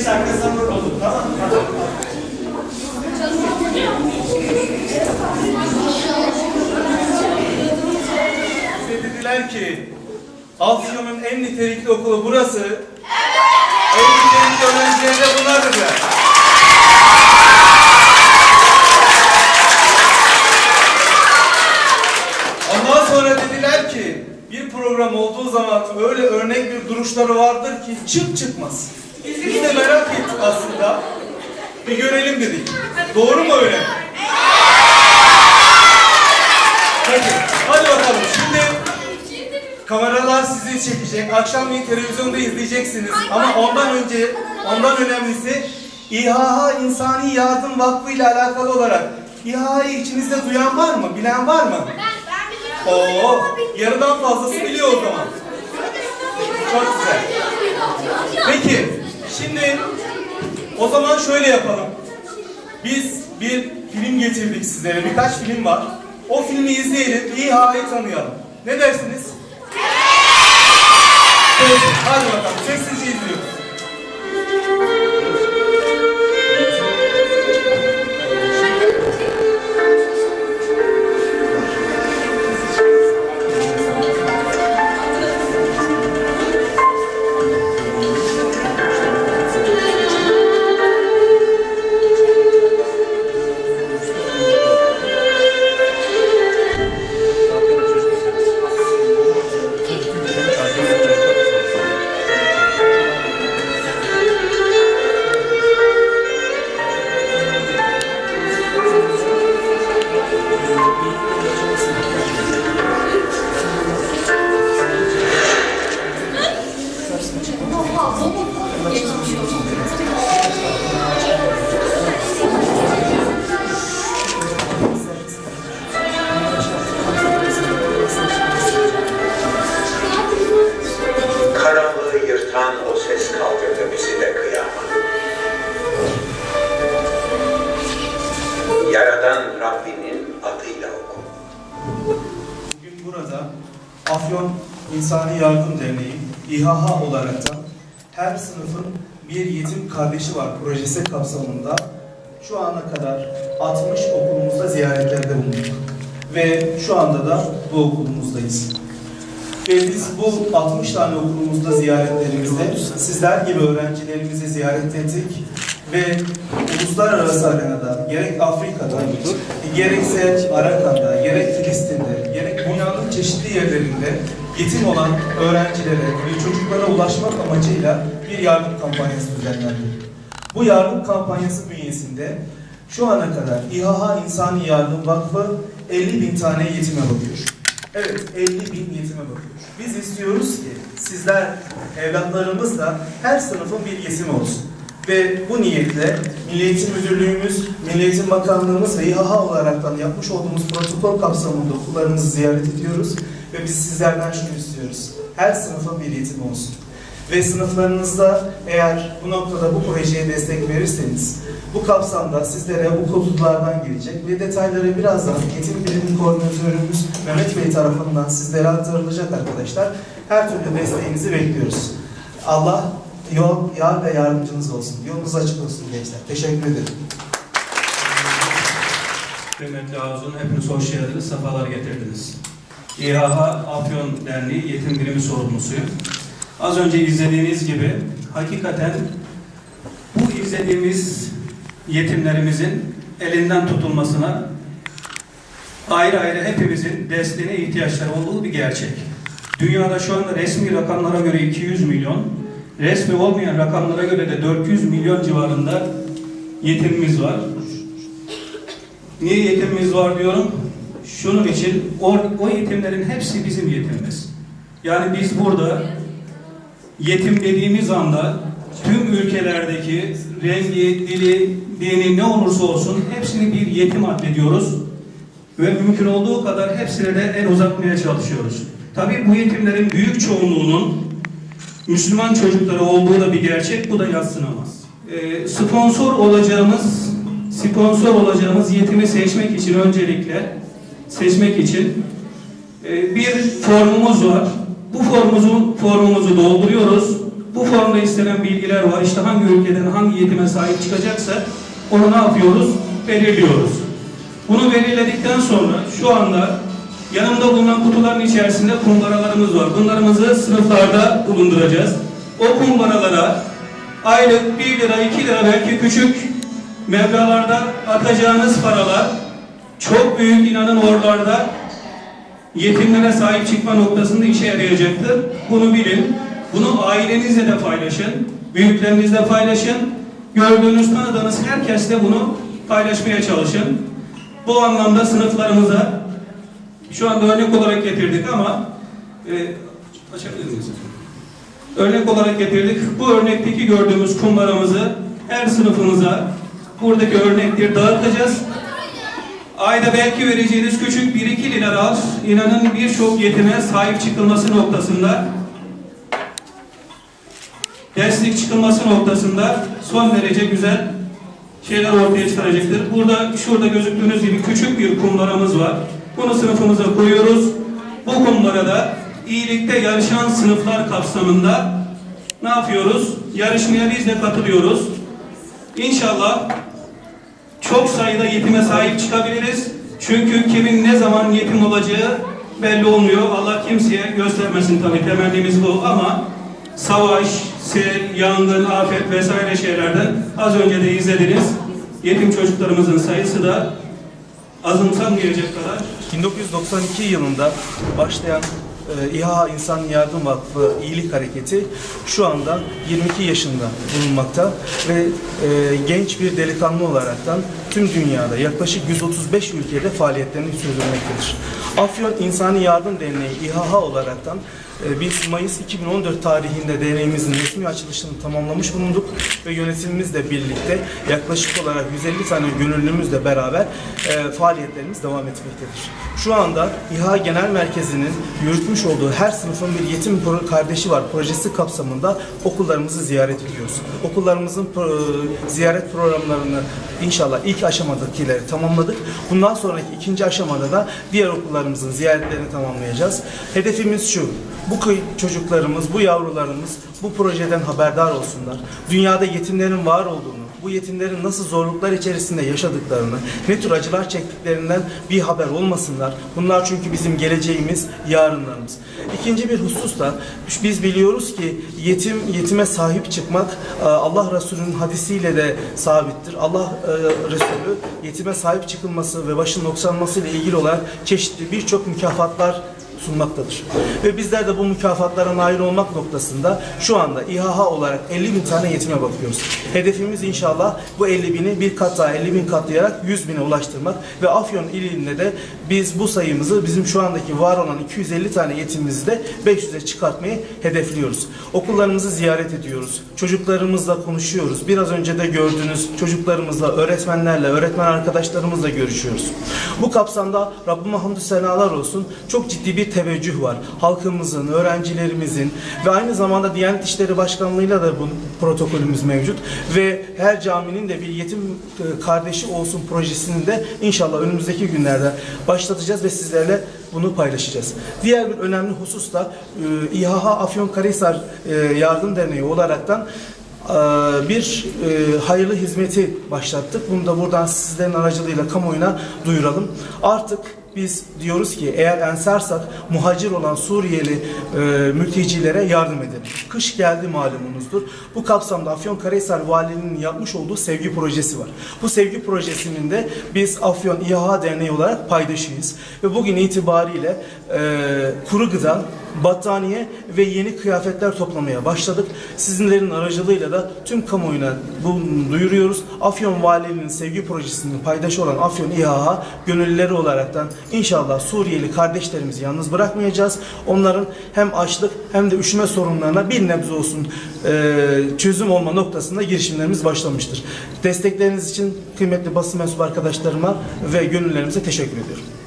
beş dakika sabır olun. Tamam mı? Bize dediler ki Afyon'un en nitelikli okulu burası. En nitelikli öğrencileri de bunlar dediler. Ondan sonra dediler ki bir program olduğu zaman öyle örnek bir duruşları vardır ki çık çıkmaz. Biz de merak ettik aslında. Bir görelim dedik. Doğru mu öyle? Peki, hadi bakalım. Şimdi kameralar sizi çekecek. Akşamleyin televizyonda izleyeceksiniz. Ama ondan önce, ondan önemlisi İHA İnsani Yardım Vakfı ile alakalı olarak İHA'yı içinizde duyan var mı? Bilen var mı? Oo, yarıdan fazlası biliyor o zaman. Çok güzel. Peki, şimdi o zaman şöyle yapalım. Biz bir film getirdik sizlere. Birkaç film var. O filmi izleyelim, İHA'yı tanıyalım. Ne dersiniz? Peki, hadi bakalım. Sessizce izliyoruz. Afyon İnsani Yardım Derneği İHA olaraktan her sınıfın bir yetim kardeşi var projesi kapsamında şu ana kadar 60 okulumuzda ziyaretlerde bulunduk. Ve şu anda da bu okulumuzdayız. Ve biz bu 60 tane okulumuzda ziyaretlerimizde sizler gibi öğrencilerimizi ziyaret ettik ve uluslararası arenada gerek Afrika'da gerekse Arakan'da gerek Filistin'de dünyanın çeşitli yerlerinde yetim olan öğrencilere ve çocuklara ulaşmak amacıyla bir yardım kampanyası düzenlendi. Bu yardım kampanyası bünyesinde şu ana kadar İHA İnsani Yardım Vakfı 50 bin tane yetime bakıyor. Evet, 50 bin yetime bakıyor. Biz istiyoruz ki sizler, evlatlarımız da her sınıfın bir yetimi olsun. Ve bu niyetle Milli Eğitim Müdürlüğümüz, Milli Eğitim Bakanlığımız ve İHA olaraktan yapmış olduğumuz protokol kapsamında okullarınızı ziyaret ediyoruz. Ve biz sizlerden şunu istiyoruz. Her sınıfın bir yetimi olsun. Ve sınıflarınızda eğer bu noktada bu projeye destek verirseniz bu kapsamda sizlere bu kodlardan gelecek ve detayları birazdan Eğitim Bilim Koordinatörümüz Mehmet Bey tarafından sizlere aktarılacak arkadaşlar. Her türlü desteğinizi bekliyoruz. Allah yol, yar ve yardımcınız olsun. Yolunuz açık olsun gençler. Teşekkür ederim. Kıymetli Arzu'nun hepiniz hoş geldiniz, sefalar getirdiniz. İHA Afyon Derneği Yetim Birimi Sorumlusuyum. Az önce izlediğiniz gibi hakikaten bu izlediğimiz yetimlerimizin elinden tutulmasına ayrı ayrı hepimizin desteğine ihtiyaçları olduğu bir gerçek. Dünyada şu anda resmi rakamlara göre 200 milyon, resmi olmayan rakamlara göre de 400 milyon civarında yetimimiz var. Niye yetimimiz var diyorum? Şunun için o, o yetimlerin hepsi bizim yetimimiz. Yani biz burada yetim dediğimiz anda tüm ülkelerdeki rengi, dili, dini ne olursa olsun hepsini bir yetim addediyoruz. Ve mümkün olduğu kadar hepsine de el uzatmaya çalışıyoruz. Tabii bu yetimlerin büyük çoğunluğunun Müslüman çocukları olduğu da bir gerçek, bu da yatsınamaz. Ee, sponsor olacağımız sponsor olacağımız yetimi seçmek için öncelikle seçmek için e, bir formumuz var. Bu formumuzu formumuzu dolduruyoruz. Bu form Şu anda istenen bilgiler var. İşte hangi ülkeden hangi yetime sahip çıkacaksa onu ne yapıyoruz? Belirliyoruz. Bunu belirledikten sonra şu anda yanımda bulunan kutuların içerisinde kumbaralarımız var. Bunlarımızı sınıflarda bulunduracağız. O kumbaralara aylık 1 lira 2 lira belki küçük meblalarda atacağınız paralar çok büyük inanın oralarda yetimlere sahip çıkma noktasında işe yarayacaktır. Bunu bilin. Bunu ailenizle de paylaşın. Büyüklerinizle paylaşın. Gördüğünüz, tanıdığınız herkesle bunu paylaşmaya çalışın. Bu anlamda sınıflarımıza şu anda örnek olarak getirdik ama e, açabilir miyiz? Örnek olarak getirdik. Bu örnekteki gördüğümüz kumbaramızı her sınıfımıza buradaki örnekleri dağıtacağız. Ayda belki vereceğiniz küçük 1-2 lira inanın birçok yetime sahip çıkılması noktasında destek çıkılması noktasında son derece güzel şeyler ortaya çıkaracaktır. Burada şurada gözüktüğünüz gibi küçük bir kumbaramız var. Bunu sınıfımıza koyuyoruz. Bu kumbarada iyilikte yarışan sınıflar kapsamında ne yapıyoruz? Yarışmaya biz de katılıyoruz. İnşallah çok sayıda yetime sahip çıkabiliriz. Çünkü kimin ne zaman yetim olacağı belli olmuyor. Allah kimseye göstermesin tabii temennimiz bu ama savaş, sel, yangın, afet vesaire şeylerden az önce de izlediniz. Yetim çocuklarımızın sayısı da azımsanmayacak kadar 1992 yılında başlayan e, İHA İnsan Yardım Vakfı İyilik Hareketi şu anda 22 yaşında bulunmakta ve e, genç bir delikanlı olaraktan tüm dünyada yaklaşık 135 ülkede faaliyetlerini sürdürmektedir. Afyon İnsani Yardım Derneği İHA olaraktan biz Mayıs 2014 tarihinde derneğimizin resmi açılışını tamamlamış bulunduk ve yönetimimizle birlikte yaklaşık olarak 150 tane gönüllümüzle beraber e, faaliyetlerimiz devam etmektedir. Şu anda İHA Genel Merkezi'nin yürütmüş olduğu her sınıfın bir yetim kardeşi var projesi kapsamında okullarımızı ziyaret ediyoruz. Okullarımızın pro- ziyaret programlarını inşallah ilk aşamadakileri tamamladık. Bundan sonraki ikinci aşamada da diğer okullarımızın ziyaretlerini tamamlayacağız. Hedefimiz şu, bu çocuklarımız, bu yavrularımız bu projeden haberdar olsunlar. Dünyada yetimlerin var olduğunu, bu yetimlerin nasıl zorluklar içerisinde yaşadıklarını, ne tür acılar çektiklerinden bir haber olmasınlar. Bunlar çünkü bizim geleceğimiz, yarınlarımız. İkinci bir husus da biz biliyoruz ki yetim yetime sahip çıkmak e, Allah Resulü'nün hadisiyle de sabittir. Allah e, Resulü yetime sahip çıkılması ve başın noksanması ile ilgili olarak çeşitli birçok mükafatlar sunmaktadır. Ve bizler de bu mükafatlara nail olmak noktasında şu anda İHA olarak 50 bin tane yetime bakıyoruz. Hedefimiz inşallah bu 50 bini bir kat daha 50 bin katlayarak 100 bine ulaştırmak ve Afyon ilinde de biz bu sayımızı bizim şu andaki var olan 250 tane yetimimizi de 500'e çıkartmayı hedefliyoruz. Okullarımızı ziyaret ediyoruz. Çocuklarımızla konuşuyoruz. Biraz önce de gördüğünüz çocuklarımızla, öğretmenlerle, öğretmen arkadaşlarımızla görüşüyoruz. Bu kapsamda Rabbime hamdü senalar olsun. Çok ciddi bir teveccüh var. Halkımızın, öğrencilerimizin ve aynı zamanda Diyanet İşleri Başkanlığı'yla da bu protokolümüz mevcut. Ve her caminin de bir yetim e, kardeşi olsun projesini de inşallah önümüzdeki günlerde başlatacağız ve sizlerle bunu paylaşacağız. Diğer bir önemli husus da e, İHA Afyonkarahisar e, Yardım Derneği olaraktan e, bir e, hayırlı hizmeti başlattık. Bunu da buradan sizlerin aracılığıyla kamuoyuna duyuralım. Artık biz diyoruz ki eğer ensarsak muhacir olan Suriyeli e, mültecilere yardım edelim. Kış geldi malumunuzdur. Bu kapsamda Afyonkarahisar Valiliğinin yapmış olduğu sevgi projesi var. Bu sevgi projesinin de biz Afyon İHA Derneği olarak paydaşıyız. Ve bugün itibariyle e, kuru gıda, battaniye ve yeni kıyafetler toplamaya başladık. Sizinlerin aracılığıyla da tüm kamuoyuna bunu duyuruyoruz. Afyon Valiliğinin sevgi projesinin paydaşı olan Afyon İHA gönüllüleri olaraktan inşallah Suriyeli kardeşlerimizi yalnız bırakmayacağız. Onların hem açlık hem de üşüme sorunlarına bir nebze olsun e, çözüm olma noktasında girişimlerimiz başlamıştır. Destekleriniz için kıymetli basın mensubu arkadaşlarıma ve gönüllerimize teşekkür ediyorum.